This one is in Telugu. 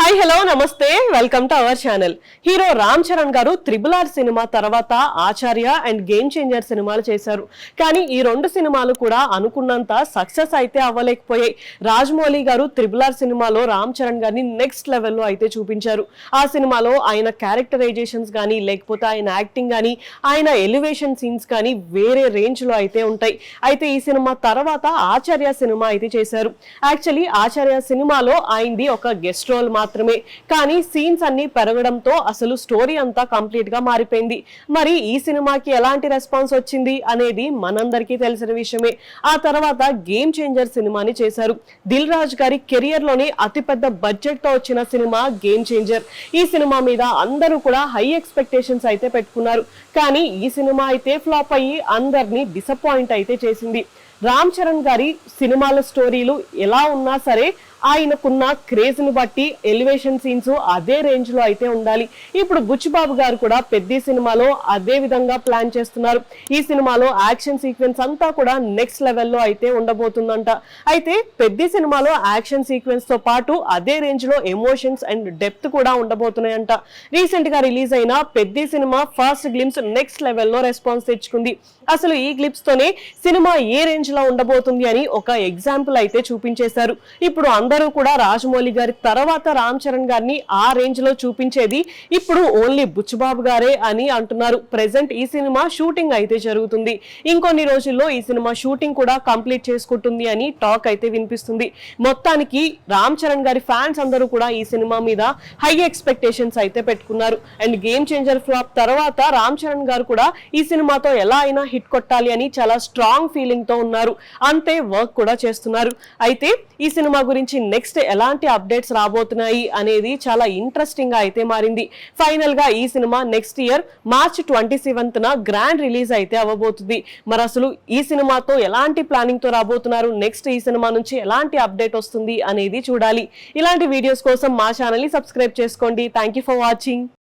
హాయ్ హలో నమస్తే. Welcome to our channel hero Ram Charan గారు త్రిబుల్ ఆర్ సినిమా తర్వాత ఆచార్య అండ్ గేమ్ చేంజర్ సినిమాలు చేశారు. కానీ ఈ రెండు సినిమాలు కూడా అనుకున్నంత సక్సెస్ అయితే అవ్వలేకపోయాయి. రాజమౌళి గారు త్రిబుల్ ఆర్ సినిమాలో రామ్ చరణ్ గారిని నెక్స్ట్ లెవెల్లో అయితే చూపించారు. ఆ సినిమాలో ఆయన క్యారెక్టరైజేషన్స్ కానీ లేకపోతే ఆయన యాక్టింగ్ కానీ ఆయన ఎలివేషన్ సీన్స్ కానీ వేరే రేంజ్లో అయితే ఉంటాయి. అయితే ఈ సినిమా తర్వాత ఆచార్య సినిమా అయితే చేశారు. యాక్చువల్లీ ఆచార్య సినిమాలో ఆయనది ఒక గెస్ట్ రోల్ మాత్రం మాత్రమే. కానీ సీన్స్ అన్ని పెరగడంతో అసలు స్టోరీ అంతా కంప్లీట్గా మారిపోయింది. మరి ఈ సినిమాకి ఎలాంటి రెస్పాన్స్ వచ్చింది అనేది మనందరికీ తెలిసిన విషయమే. ఆ తర్వాత గేమ్ చేంజర్ సినిమాని చేశారు. దిల్ రాజు గారి కెరియర్లోనే అతిపెద్ద బడ్జెట్తో వచ్చిన సినిమా గేమ్ చేంజర్ ఈ సినిమా మీద అందరూ కూడా హై ఎక్స్పెక్టేషన్స్ అయితే పెట్టుకున్నారు. కానీ ఈ సినిమా అయితే ఫ్లాప్ అయ్యి అందరినీ డిసప్పాయింట్ అయితే చేసింది. రామ్ చరణ్ గారి సినిమాల స్టోరీలు ఎలా ఉన్నా సరే ఆయనకున్న క్రేజ్ని బట్టి ఎలివేషన్ సీన్స్ అదే రేంజ్లో అయితే ఉండాలి. ఇప్పుడు బుచ్చిబాబు గారు కూడా పెద్ద సినిమాలో అదే విధంగా ప్లాన్ చేస్తున్నారు. ఈ సినిమాలో యాక్షన్ సీక్వెన్స్ అంతా కూడా నెక్స్ట్ లెవెల్లో అయితే ఉండబోతుందంట. అయితే పెద్ద సినిమాలో యాక్షన్ సీక్వెన్స్తో పాటు అదే రేంజ్లో ఎమోషన్స్ అండ్ డెప్త్ కూడా ఉండబోతున్నాయంట. రీసెంట్గా రిలీజ్ అయిన పెద్ద సినిమా ఫస్ట్ గ్లిమ్స్ నెక్స్ట్ లెవెల్లో రెస్పాన్స్ తెచ్చుకుంది. అసలు ఈ గ్లిప్స్ తోనే సినిమా ఏ రేంజ్లో ఉండబోతుంది అని ఒక ఎగ్జాంపుల్ అయితే చూపించేశారు. ఇప్పుడు అందరూ కూడా రాజమౌళి గారి తర్వాత రామ్ చరణ్ గారిని ఆ రేంజ్లో చూపించేది ఇప్పుడు ఓన్లీ బుచ్చుబాబు గారే అని అంటున్నారు. ప్రెసెంట్ ఈ సినిమా షూటింగ్ అయితే జరుగుతుంది. ఇంకొన్ని రోజుల్లో ఈ సినిమా షూటింగ్ కూడా కంప్లీట్ చేసుకుంటుంది అని టాక్ అయితే వినిపిస్తుంది. మొత్తానికి రామ్ చరణ్ గారి ఫ్యాన్స్ అందరూ కూడా ఈ సినిమా మీద హై ఎక్స్పెక్టేషన్స్ అయితే పెట్టుకున్నారు. అండ్ గేమ్ చేంజర్ ఫ్లాప్ తర్వాత రామ్ చరణ్ గారు కూడా ఈ సినిమాతో ఎలా అయినా హిట్ కొట్టాలి అని చాలా స్ట్రాంగ్ ఫీలింగ్తో ఉన్నారు. అంతే వర్క్ కూడా చేస్తున్నారు. అయితే ఈ సినిమా గురించి నెక్స్ట్ ఎలాంటి అప్డేట్స్ రాబోతున్నాయి అనేది చాలా ఇంట్రెస్టింగ్గా అయితే మారింది. ఫైనల్గా ఈ cinema next year March twenty seventh న గ్రాండ్ రిలీజ్ అయితే అవ్వబోతుంది. మరి అసలు ఈ సినిమాతో ఎలాంటి ప్లానింగ్తో రాబోతున్నారు? నెక్స్ట్ ఈ సినిమా నుంచి ఎలాంటి అప్డేట్ వస్తుంది అనేది చూడాలి. ఇలాంటి వీడియోస్ కోసం మా ఛానల్ని సబ్స్క్రైబ్ చేసుకోండి. Thank you for watching